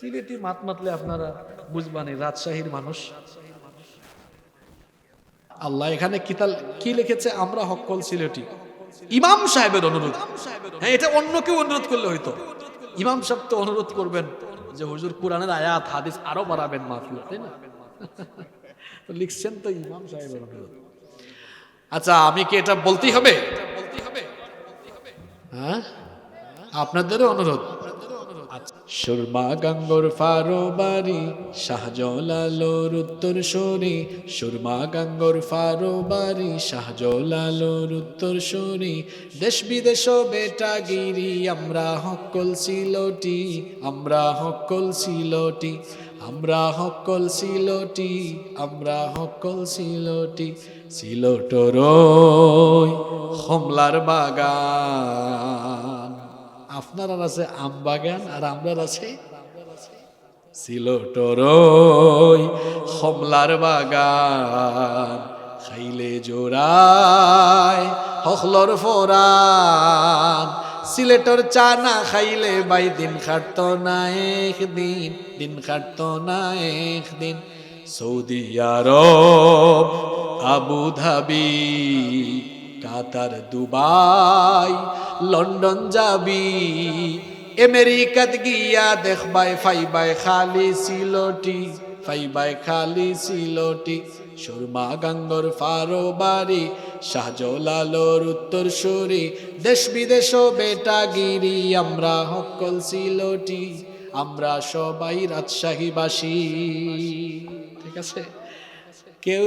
সিলেটি মাত মাতলে আপনারা বুঝবানি রাজশাহীর মানুষ। আল্লাহ এখানে কিতাল কি লিখেছে? আমরা হকল সিলেটি। ইমাম সাহেবের অনুরোধ। হ্যাঁ এটা অন্য কেউ অনুরোধ করলে হইতো। ইমাম সাহেব তো অনুরোধ করবেন যে, হুজুর, কোরআনের আয়াত, হাদিস আরও বাড়াবেন মাহফিল তাই না? তো লিখছেন তো ইমাম সাহেবের অনুরোধ। আচ্ছা আমি কি এটা বলতেই হবে? হ্যাঁ? আপনাদেরও অনুরোধ। সুরমা গাঙ্গর ফারো বাড়ি শাহজলালোর উত্তর সরি। সুরমা গাঙ্গর ফারো বাড়ি শাহজলালোর উত্তর সরি। দেশ বিদেশ বেটা গিরি আমরা হকল সিলটি, আমরা হকল সিলটি, আমরা হকল সিলটি, আমরা হকল সিলটি। সিলটর হমলার বাগান। আপনার আছে আম বাগান আর আমরার আছে সিলটর হমলার বাগান, খাইলে জোড়ায় হখলর ফোরান। সিলেটর চা না খাইলে বাই দিন খাটত না একদিন, দিন খাটত না একদিন। Saudi Arab Abu Dhabi Qatar Dubai London যাবি। আমেরিকাত গিয়া দেখবাই ফাইবাই খালি সিলটি ফাইবাই খালি সিলটি। সুরমা গাঙ্গর ফারো বাড়ি শাহজলালোর উত্তর সুরি। দেশ বিদেশ বেটা গিরি আমরা হকল সিলটি আমরা সবাই রাজশাহীবাসী। ঠিক আছে। কেউ